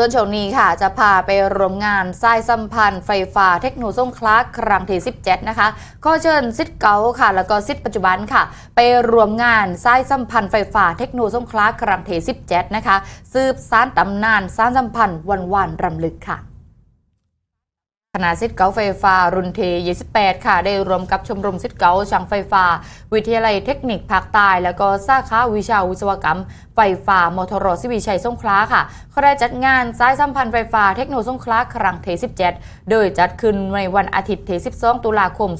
ส่วนช่วงนี้ค่ะจะพาไปรวมงานสายสัมพันธ์ไฟฟ้าเทคโนโลยีคลาสครั้งที่ 17 นะคะ ก็เชิญซิทธิ์เก่าค่ะ แล้วก็ซิทธิ์ปัจจุบันค่ะ ไปรวมงานสายสัมพันธ์ไฟฟ้าเทคโนโลยีคลาสครั้งที่ 17 นะคะ สืบสานตำนานสารสัมพันธ์วันวานรำลึกค่ะคณะสิทธิ์เก่าไฟฟ้ารุ่นเท28 ค่ะ ได้รวมกับชมรมสิทธิ์เก่าช่างไฟฟ้า วิทยาลัยเทคนิคภาคใต้ แล้วก็สาขาวิชาวิศวกรรม ไฟฟ้ามอทรสิวิชัยสงขลาค่ะเขาได้จัดงานสายสัมพันธ์ไฟฟ้าเทคโนโลยีสงขลาครั้งที่17 โดยจัดขึ้นในวันอาทิตย์ที่12 ตุลาคม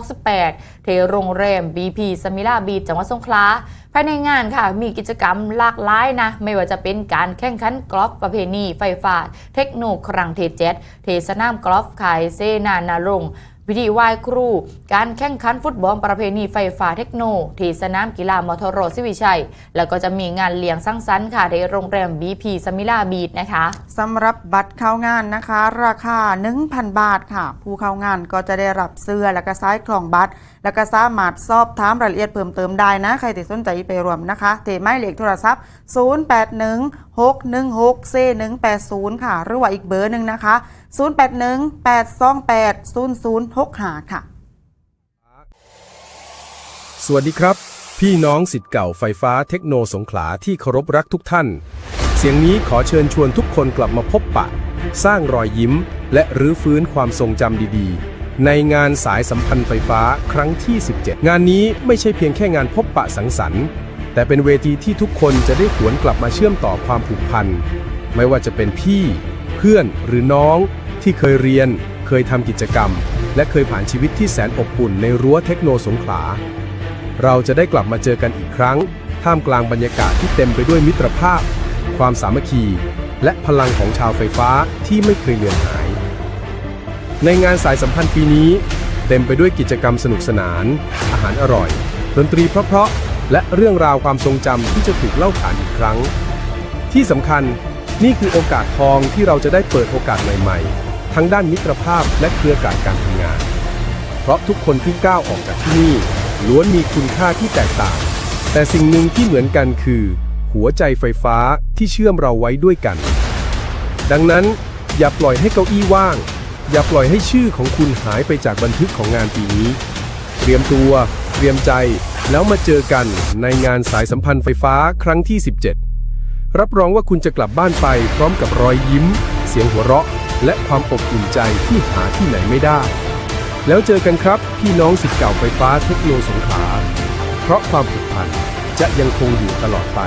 2568 ที่โรงแรม BP สมิลาบีจังหวัดสงขลาภายในงานค่ะมีกิจกรรมหลากหลายนะ ไม่ว่าจะเป็นการแข่งขันกอล์ฟประเพณีไฟฟ้าเทคโนครั้งที่7เทสนามกอล์ฟขายเซนานารง วิธีไหว้ครู การแข่งขันฟุตบอลประเพณีไฟฟ้าเทคโนที่สนามกีฬามอทโรสิวิชัย แล้วก็จะมีงานเลี้ยงสร้างสรรค์ค่ะในโรงแรม BP สมิลาบีดนะคะสำหรับบัตรเข้างานนะคะ ราคา 1,000 บาทค่ะ ผู้เข้างานก็จะได้รับเสื้อและก็ซ้ายคลองบัตร แล้วก็สามารถสอบถามรายละเอียดเพิ่มเติมได้นะ ใครที่สนใจไปรวมนะคะเทไม้เลขโทรศัพท์ 081 616 c 180 ค่ะ หรือว่าอีกเบอร์หนึ่งนะคะ 081 828 0065 ค่ะ สวัสดีครับ พี่น้องสิทธิ์เก่าไฟฟ้าเทคโนสงขลาที่เคารพรักทุกท่าน เสียงนี้ขอเชิญชวนทุกคนกลับมาพบปะ สร้างรอยยิ้ม และรื้อฟื้นความทรงจำดีๆ ในงานสายสัมพันธ์ไฟฟ้าครั้งที่ 17 งานนี้ไม่ใช่เพียงแค่งานพบปะสังสรรค์แต่เป็นเวทีที่ทุกคนจะได้หวนกลับมาเชื่อมต่อความผูกพัน ไม่ว่าจะเป็นพี่ เพื่อนหรือน้อง ที่เคยเรียน เคยทำกิจกรรม และเคยผ่านชีวิตที่แสนอบอุ่นในรั้วเทคโนสงขลา เราจะได้กลับมาเจอกันอีกครั้ง ท่ามกลางบรรยากาศที่เต็มไปด้วยมิตรภาพ ความสามัคคี และพลังของชาวไฟฟ้าที่ไม่เคยเลือนหาย ในงานสายสัมพันธ์ปีนี้ เต็มไปด้วยกิจกรรมสนุกสนาน อาหารอร่อย ดนตรีเพราะๆและเรื่องราวความทรงจำที่จะถูกเล่าขานอีกครั้ง ที่สำคัญนี่คือโอกาสทองที่เราจะได้เปิดโอกาสใหม่ ๆ ทั้งด้านมิตรภาพและเครือข่ายการทำงาน เพราะทุกคนที่ก้าวออกจากที่นี่ล้วนมีคุณค่าที่แตกต่าง แต่สิ่งหนึ่งที่เหมือนกันคือ หัวใจไฟฟ้าที่เชื่อมเราไว้ด้วยกัน ดังนั้น อย่าปล่อยให้เก้าอี้ว่าง อย่าปล่อยให้ชื่อของคุณหายไปจากบันทึกของงานปีนี้ เตรียมตัว เตรียมใจ แล้วมาเจอกันในงานสายสัมพันธ์ไฟฟ้าครั้งที่ 17 รับรองว่าคุณจะกลับบ้านไปพร้อมกับรอยยิ้ม เสียงหัวเราะ และความอบอุ่นใจที่หาที่ไหนไม่ได้ แล้วเจอกันครับ พี่น้องสิทธิ์เก่าไฟฟ้าเทคโนสงขลาเพราะความผูกพันจะยังคงอยู่ตลอดไป